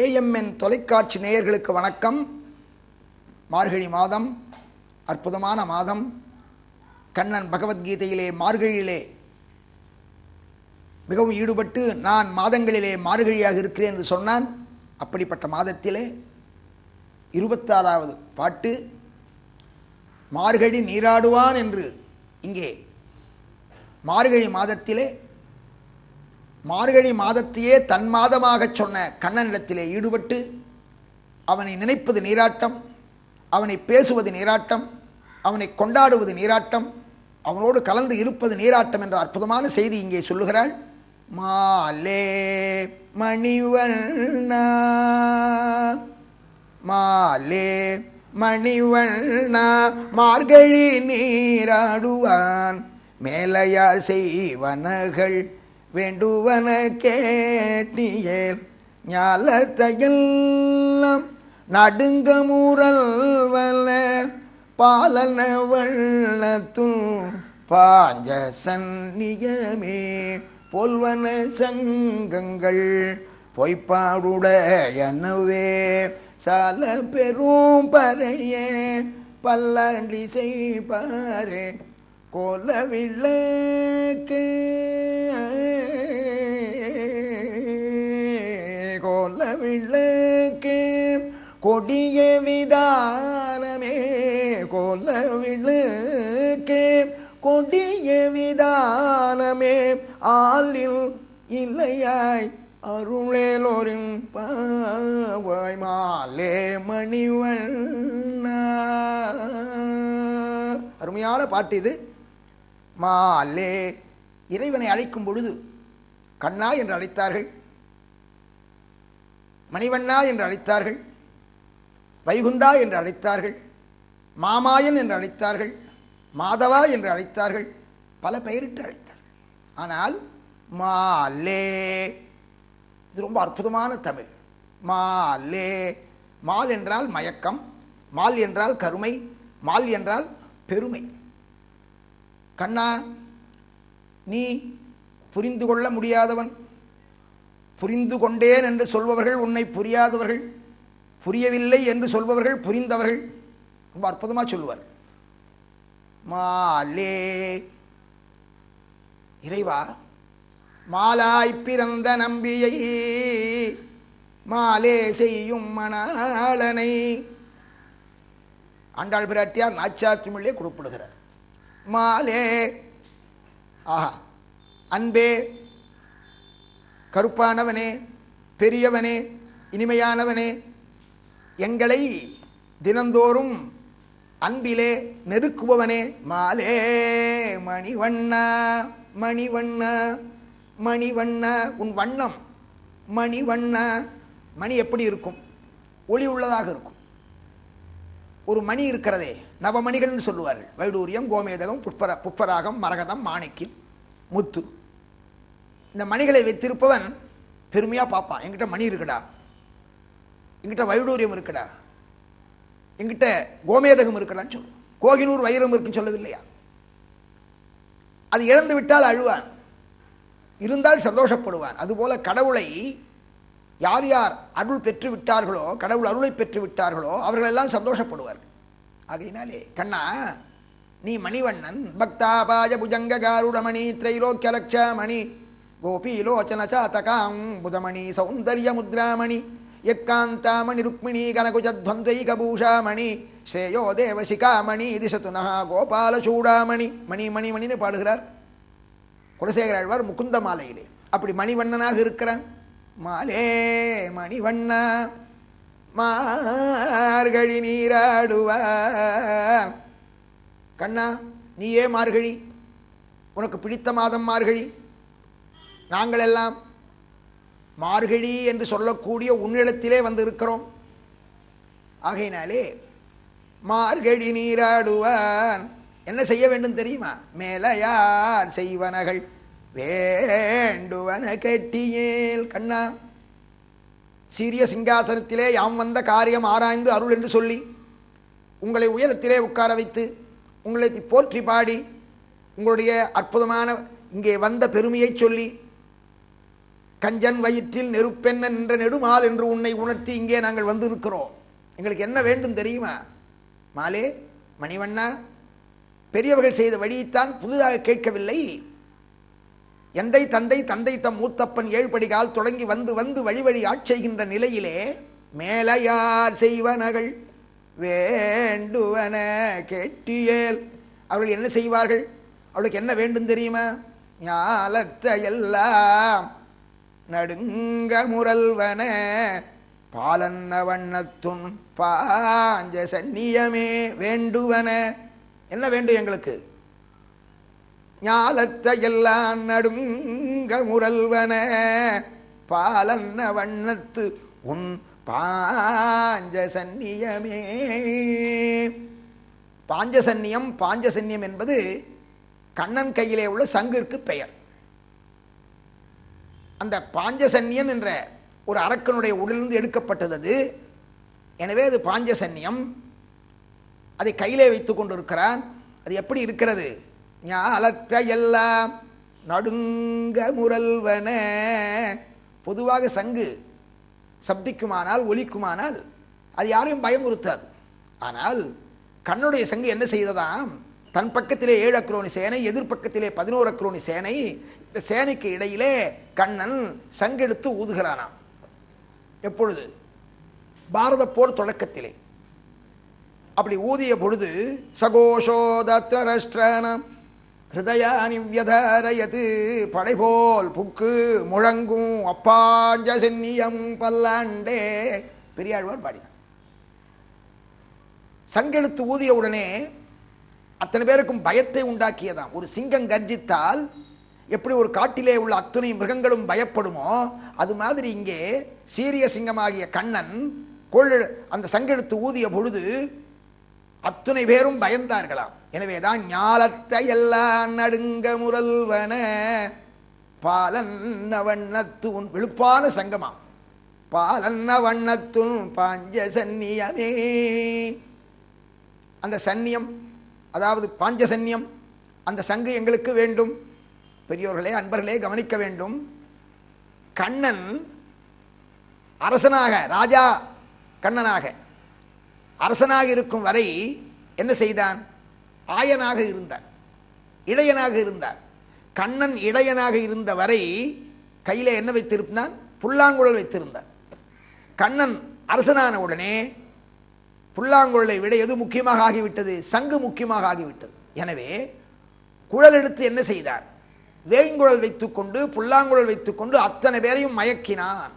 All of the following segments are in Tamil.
ஏஎம்என் தொலைக்காட்சி நேயர்களுக்கு வணக்கம். மார்கழி மாதம் அற்புதமான மாதம். கண்ணன் பகவத்கீதையிலே மார்கழியிலே மிகவும் ஈடுபட்டு நான் மாதங்களிலே மார்கழியாக இருக்கிறேன் என்று சொன்னான். அப்படிப்பட்ட மாதத்திலே இருபத்தாறாவது பாட்டு மார்கழி நீராடுவான் என்று இங்கே மார்கழி மாதத்திலே மார்கழி மாதத்தையே தன் மாதமாகச் சொன்ன கண்ணனிடத்திலே ஈடுபட்டு அவனை நினைப்பது நீராட்டம் அவனை பேசுவது நீராட்டம் அவனை கொண்டாடுவது நீராட்டம் அவனோடு கலந்து இருப்பது நீராட்டம் என்ற அற்புதமான செய்தி இங்கே சொல்லுகிறாள். மாலே மணிவண்ணா மாலே மணிவண்ணா மார்கழி நீராடுவான் மேலையார் செய்வனகள் வேண்டுவன கேட்டியேல் ஞாலத்தையெல்லாம் நடுங்க முரல்வல பாலன வள்ளத்துள் பாஞ்ச சந்நியமே பொல்வன சங்கங்கள் பொய்ப்பாடுடையனவே சால பெரும் பறையே பல்லாண்டி செய்பாரே கோலவிளக்கு. கோலவிளக்கு. கொடிய விதானமே கோலவிளக்கு. கொடிய விதானமே ஆளில் இல்லையாய் அருளேலோரின் பாவாய் மாலே மணிவண்ணா. அருமையான பாட்டு இது. மாலே இறைவனை அழைக்கும் பொழுது கண்ணா என்று அழைத்தார்கள் மணிவண்ணா என்று அழைத்தார்கள் வைகுண்டா என்று அழைத்தார்கள் மாமாயன் என்று அழைத்தார்கள் மாதவா என்று அழைத்தார்கள் பல பெயரிட்டு அழைத்தார்கள். ஆனால் மா அல்லே இது ரொம்ப அற்புதமான தமிழ். மாலே மால் என்றால் மயக்கம் மால் என்றால் கருமை மால் என்றால் பெருமை. கண்ணா நீ புரிந்து கொள்ள முடியாதவன். புரிந்து கொண்டேன் என்று சொல்பவர்கள் உன்னை புரியாதவர்கள். புரியவில்லை என்று சொல்பவர்கள் புரிந்தவர்கள். ரொம்ப அற்புதமாக சொல்லுவார். மாலே. இறைவா மாலாய் பிறந்த நம்பியை மாலே செய்யும் மணாளனை. ஆண்டாள் பிராட்டியார் நாச்சார் குறிப்பிடுகிறார். மாலே. ஆஹா. அன்பே. கருப்பானவனே பெரியவனே இனிமையானவனே எங்களை தினந்தோறும் அன்பிலே நெருக்குபவனே மாலே. மணிவண்ணா மணிவண்ணா மணிவண்ணா உன் வண்ணம் மணிவண்ணா. மணி எப்படி இருக்கும்? ஒளி உள்ளதாக இருக்கும். ஒரு மணி இருக்கிறதே. நவமணிகள்னு சொல்லுவார்கள். வைடூரியம் கோமேதகம் புஷ்பர புஷ்பராகம் மரகதம் மாணிக்கில் முத்து. இந்த மணிகளை வைத்திருப்பவன் பெருமையாக பார்ப்பான். என்கிட்ட மணி இருக்குடா. என்கிட்ட வைடூரியம் இருக்குடா. என்கிட்ட கோமேதகம் இருக்கடான்னு சொல்லுவோம் கோகினூர் வைரம் இருக்குன்னு சொல்லவில்லையா? அது இழந்து விட்டால் அழுவான். இருந்தால் சந்தோஷப்படுவான். அதுபோல கடவுளை யார் யார் அருள் பெற்று விட்டார்களோ கடவுள் அருளை பெற்று விட்டார்களோ அவர்கள் எல்லாம் சந்தோஷப்படுவார்கள். ஆகையினாலே கண்ணா நீ மணிவண்ணன் பக்தாபாய புஜங்க காருடமணி திரைலோக்கிய மணி கோபீலோச்சன சாத்தகாம் புதமணி சௌந்தர்ய முத்ராமணி எக்காந்தாமணி ருக்மிணி கனகுஜத்வந்தைகபூஷாமணி ஸ்ரேயோ தேவசிகாமணி திசத்து நகா கோபாலசூடாமணி மணி மணி மணின்னு பாடுகிறார். குலசேகர ஆழ்வார் முகுந்த மாலையிலே. அப்படி மணிவண்ணனாக இருக்கிறான். மாலே மணிவண்ணா. மார்கழி நீராடுவார் கண்ணா நீயே மார்கழி. உனக்கு பிடித்த மாதம் மார்கழி. நாங்கள் எல்லாம் மார்கழி என்று சொல்லக்கூடிய உன்னிடத்திலே வந்து இருக்கிறோம் ஆகையினாலே மார்கழி நீராடுவான். என்ன செய்ய வேண்டும் தெரியுமா? மேலையார் செய்வனகள். வேண்டுவன கெட்டியேல் கண்ணா. சீரிய சிங்காசனத்திலே யாம் வந்த காரியம் ஆராய்ந்து அருள் என்று சொல்லி உங்களை உயரத்திலே உட்கார வைத்து உங்களை போற்றி பாடி உங்களுடைய அற்புதமான இங்கே வந்த பெருமையை சொல்லி கஞ்சன் வயிற்றில் நெருப்பென்ன நின்ற நெடுமால் என்று உன்னை உணர்த்தி இங்கே நாங்கள் வந்திருக்கிறோம். எங்களுக்கு என்ன வேண்டும் தெரியுமா? மாலே மணிவண்ணா பெரியவர்கள் செய்த வழியைத்தான் புதிதாக கேட்கவில்லை. எந்தை தந்தை தந்தை தம் மூத்தப்பன் ஏழ்படிகால் தொடங்கி வந்து வந்து வழி வழி ஆட்செய்கின்ற நிலையிலே மேலையார் செய்வனகள் வேண்டுவன கேட்டியேல். அவர்கள் என்ன செய்வார்கள்? அவளுக்கு என்ன வேண்டும் தெரியுமா? ஞாலத்தை எல்லாம் நடுங்க முரல்வன பாலன்ன வண்ணத்துன் பாஞ்ச சன்னியமே வேண்டுவன. என்ன வேண்டும் எங்களுக்கு? ஞாலத்த எல்லாம் நடுங்க முரல்வன. பாலன்ன வண்ணத்து உன் பாஞ்ச பாஞ்சசன்னியமே. பாஞ்சசன்னியம் பாஞ்சசன்னியம் என்பது கண்ணன் கையிலே உள்ள சங்கிற்கு பெயர். அந்த பாஞ்சசன்னியன் என்ற ஒரு அரக்கனுடைய உடலிருந்து எடுக்கப்பட்டது அது. எனவே அது பாஞ்சசன்னியம். அதை கையிலே வைத்துக் கொண்டிருக்கிறான். அது எப்படி இருக்கிறது? ஞாலத்தை எல்லாம் நடுங்க முரல்வன. பொதுவாக சங்கு சப்திக்குமானால் ஒலிக்குமானால் அது யாரையும் பயமுறுத்தாது. ஆனால் கண்ணுடைய சங்கு என்ன செய்ததாம்? தன் பக்கத்திலே ஏழு அக்ரோனி சேனை எதிர்பக்கத்திலே பதினோரு அக்ரோனி சேனை. இந்த சேனைக்கு இடையிலே கண்ணன் சங்கெடுத்து ஊதுகிறானாம். எப்பொழுது? பாரத போர் தொடக்கத்திலே. அப்படி ஊதிய பொழுது சகோஷோதத்ரஷ்டனம் ஹிருதயானி வியதாரயது படைபோல் புக்கு முழங்கும் அப்பாஞ்ச சென்னியம் பல்லாண்டே. பெரியாழ்வார் பாடினார். சங்கெடுத்து ஊதிய உடனே அத்தனை பேருக்கும் பயத்தை உண்டாக்கியதாம். ஒரு சிங்கம் கர்ஜித்தால் எப்படி ஒரு காட்டிலே உள்ள அத்தனை மிருகங்களும் பயப்படுமோ அது மாதிரி இங்கே சீரிய சிங்கமாகிய கண்ணன் கொள்ளு அந்த சங்கெடுத்து ஊதிய பொழுது அத்தனை பேரும் பயந்தார்களாம். எனவேதான் ஞாலத்தை எல்லாம் நடுங்க முரல்வன பாலன்ன வண்ணத்துன் விழுப்பான சங்கமாம். பாலன்ன வண்ணத்துன் பாஞ்ச சன்னியமே. அந்த சந்நியம் அதாவது பாஞ்ச சன்னியம் அந்த சங்கு எங்களுக்கு வேண்டும். பெரியோர்களே அன்பர்களே கவனிக்க வேண்டும். கண்ணன் அரசனாக ராஜா கண்ணனாக அரசனாக இருக்கும் வரை என்ன செய்தான்? ஆயனாக இருந்தார் இளையனாக இருந்தார் கண்ணன் இளையனாக இருந்த வரை கையில என்ன வைத்திருந்தான்? புல்லாங்குழல் வைத்திருந்தார் கண்ணன் அரசனான உடனே புல்லாங்குழலை விட எது முக்கியமாக ஆகிவிட்டது? சங்கு முக்கியமாக ஆகிவிட்டது. எனவே குழல் எடுத்து என்ன செய்தார் வேங்குழல் வைத்துக்கொண்டு புல்லாங்குழல் வைத்துக்கொண்டு அத்தனை பேரையும் மயக்கினான்.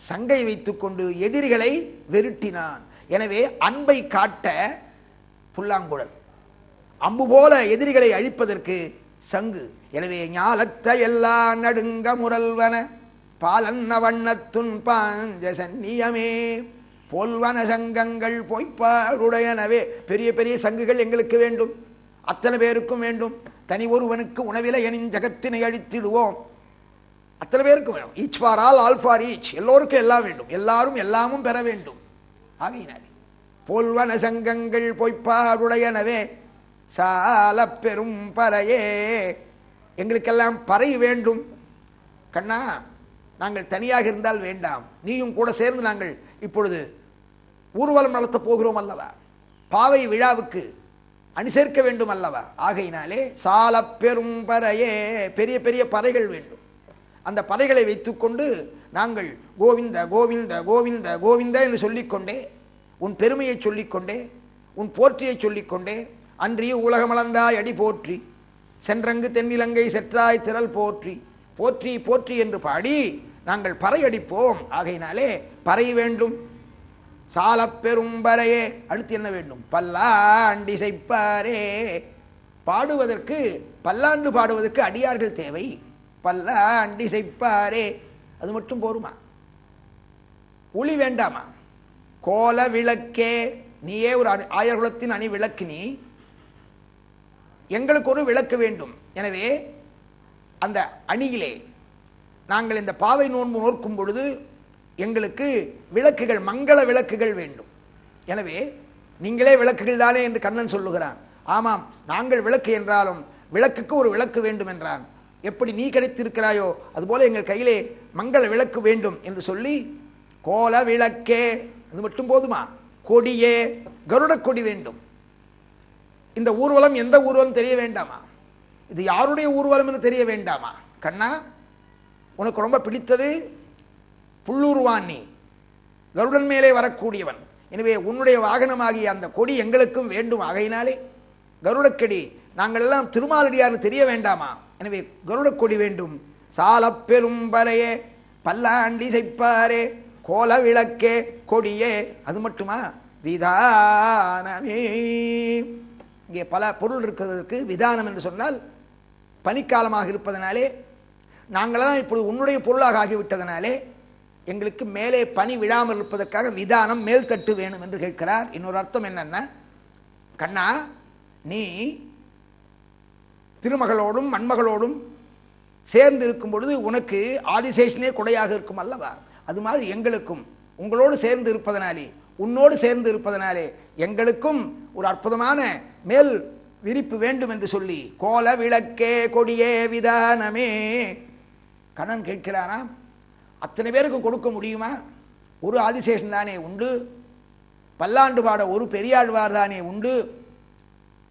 சங்கை வைத்துக்கொண்டு எதிரிகளை வெருட்டினான் எனவே அன்பை காட்ட புல்லாங்குழல். அம்பு போல எதிரிகளை அழிப்பதற்கு சங்கு. எனவே ஞாலத்தை எல்லா நடுங்க முரல்வன பாலன்ன வண்ணத்துன் பாஞ்ச சந்நியமே. போல்வன சங்கங்கள் பொய்ப்பாருடையனவே. பெரிய பெரிய சங்குகள் எங்களுக்கு வேண்டும் அத்தனை பேருக்கும் வேண்டும். தனி ஒருவனுக்கு உணவில எனின் ஜகத்தினை அழித்திடுவோம். அத்தனை பேருக்கும் வேணும். Each for all all for each எல்லோருக்கும் எல்லாம் வேண்டும். எல்லாரும் எல்லாமும் பெற வேண்டும். ஆகையினாலே. பொல்வன சங்கங்கள் பொய்ப்பாருடையனவே சால பெரும் பறையே. எங்களுக்கெல்லாம் பறை வேண்டும். கண்ணா நாங்கள் தனியாக இருந்தால் வேண்டாம். நீயும் கூட சேர்ந்து நாங்கள் இப்பொழுது ஊர்வலம் நடத்தப் போகிறோம் அல்லவா? பாவை விழாவுக்கு அணிசேர்க்க வேண்டும் அல்லவா? ஆகையினாலே சால பெரும் பறையே. பெரிய பெரிய பறைகள் வேண்டும். அந்த பறைகளை வைத்துக்கொண்டு நாங்கள் கோவிந்த கோவிந்த கோவிந்த கோவிந்த என்று சொல்லிக்கொண்டே உன் பெருமையை சொல்லிக்கொண்டே உன் போற்றியை சொல்லிக்கொண்டே அன்றிய உலகமளந்தாய் அடி போற்றி சென்றங்கு தென்னிலங்கை செற்றாய் திரள் போற்றி போற்றி போற்றி என்று பாடி நாங்கள் பறையடிப்போம். ஆகையினாலே பறை வேண்டும். சால பெரும்பறையே அடுத்து என்ன வேண்டும்? பல்லாண்டி செய்ப்பாரே பாடுவதற்கு பல்லாண்டு பாடுவதற்கு அடியார்கள் தேவை. பல்லாண்டி செய்ப்பாரே அது மட்டும் போருமா? ஒளி வேண்டாமா? கோல விளக்கே நீயே ஒரு அணி- ஆயர்குலத்தின் அணி விளக்கு நீ. எங்களுக்கு ஒரு விளக்கு வேண்டும். எனவே அந்த அணியிலே நாங்கள் இந்த பாவை நோன்பு நோக்கும் பொழுது எங்களுக்கு விளக்குகள் மங்கள விளக்குகள் வேண்டும். எனவே நீங்களே விளக்குகள் தானே என்று கண்ணன் சொல்லுகிறான். ஆமாம் நாங்கள் விளக்கு என்றாலும் விளக்குக்கு ஒரு விளக்கு வேண்டும் என்றான். எப்படி நீ கிடைத்திருக்கிறாயோ அதுபோல எங்கள் கையிலே மங்கள விளக்கு வேண்டும் என்று சொல்லி கோல விளக்கே அது மட்டும் போதுமா? கொடியே கருட கொடி வேண்டும். இந்த ஊர்வலம் எந்த ஊர்வலம் தெரிய வேண்டாமா? இது யாருடைய ஊர்வலம் என்று தெரிய வேண்டாமா? கண்ணா உனக்கு ரொம்ப பிடித்தது புல்லூர்வான் நீ. கருடன் மேலே வரக்கூடியவன். எனவே உன்னுடைய வாகனமாகிய அந்த கொடி எங்களுக்கும் வேண்டும். ஆகையினாலே கருடக்கடி நாங்கள் எல்லாம் திருமாலடியார்னு தெரிய வேண்டாமா? எனவே கருட கொடி வேண்டும். சால பெரும்பலையே பல்லாண்டி செய்ப்பாரே கோல விளக்கே கொடியே அது மட்டுமா? விதானமே. இங்கே பல பொருள் இருக்கிறதுக்கு விதானம் என்று சொன்னால் பனிக்காலமாக இருப்பதனாலே நாங்களெல்லாம் இப்பொழுது உன்னுடைய பொருளாக ஆகிவிட்டதனாலே எங்களுக்கு மேலே பனி விழாமல் இருப்பதற்காக விதானம் மேல் தட்டு வேணும் என்று கேட்கிறார். இன்னொரு அர்த்தம் என்னென்ன கண்ணா நீ திருமகளோடும் மண்மகளோடும் சேர்ந்து இருக்கும் பொழுது உனக்கு ஆதிசேஷனே கொடையாக இருக்கும் அல்லவா? அது மாதிரி எங்களுக்கும். உங்களோடு சேர்ந்து இருப்பதனாலே உன்னோடு சேர்ந்து இருப்பதனாலே எங்களுக்கும் ஒரு அற்புதமான மேல் விரிப்பு வேண்டும் என்று சொல்லி கோல விளக்கே கொடியே விதானமே. கண்ணன் கேட்கிறானா அத்தனை பேருக்கும் கொடுக்க முடியுமா? ஒரு ஆதிசேஷன் தானே உண்டு. பல்லாண்டு பாட ஒரு பெரியாழ்வார் தானே உண்டு.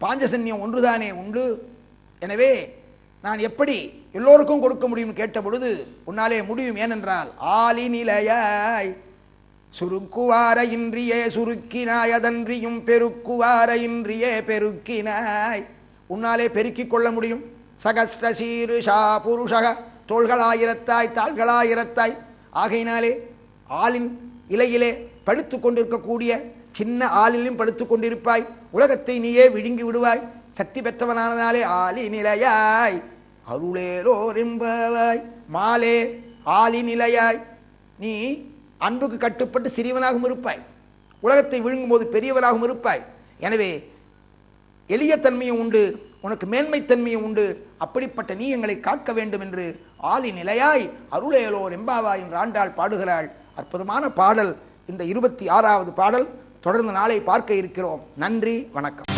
பாஞ்சசன்யம் ஒன்றுதானே உண்டு. எனவே நான் எப்படி எல்லோருக்கும் கொடுக்க முடியும் கேட்ட பொழுது உன்னாலே முடியும் ஏனென்றால் ஆலி நிலையாய் சுருக்குவார இன்றியே சுருக்கினாய் அதன்றியும் பெருக்குவார இன்றியே பெருக்கினாய். உன்னாலே பெருக்கிக் கொள்ள முடியும். சகஸ்ட சீருஷா புருஷக தோள்களாயிரத்தாய் தாள்களாயிரத்தாய். ஆகையினாலே ஆளின் இலையிலே படுத்து கொண்டிருக்கக்கூடிய சின்ன ஆளிலும் படுத்து கொண்டிருப்பாய். உலகத்தை நீயே விழுங்கி விடுவாய். சக்தி பெற்றவனானதாலே ஆலி நிலையாய். அருளேரோ என்பவாய் மாலே ஆலி நிலையாய். நீ அன்புக்கு கட்டுப்பட்டு சிறியவனாகவும் இருப்பாய். உலகத்தை விழுங்கும் போது பெரியவனாகவும் இருப்பாய். எனவே எளிய தன்மையும் உண்டு உனக்கு மேன்மைத்தன்மையும் உண்டு. அப்படிப்பட்ட நீ எங்களை காக்க வேண்டும் என்று ஆலி நிலையாய் அருளேலோ எம்பாவாய் என்று ஆண்டாள் பாடுகிறாள். அற்புதமான பாடல். இந்த இருபத்தி ஆறாவது பாடல். தொடர்ந்து நாளை பார்க்க இருக்கிறோம். நன்றி வணக்கம்.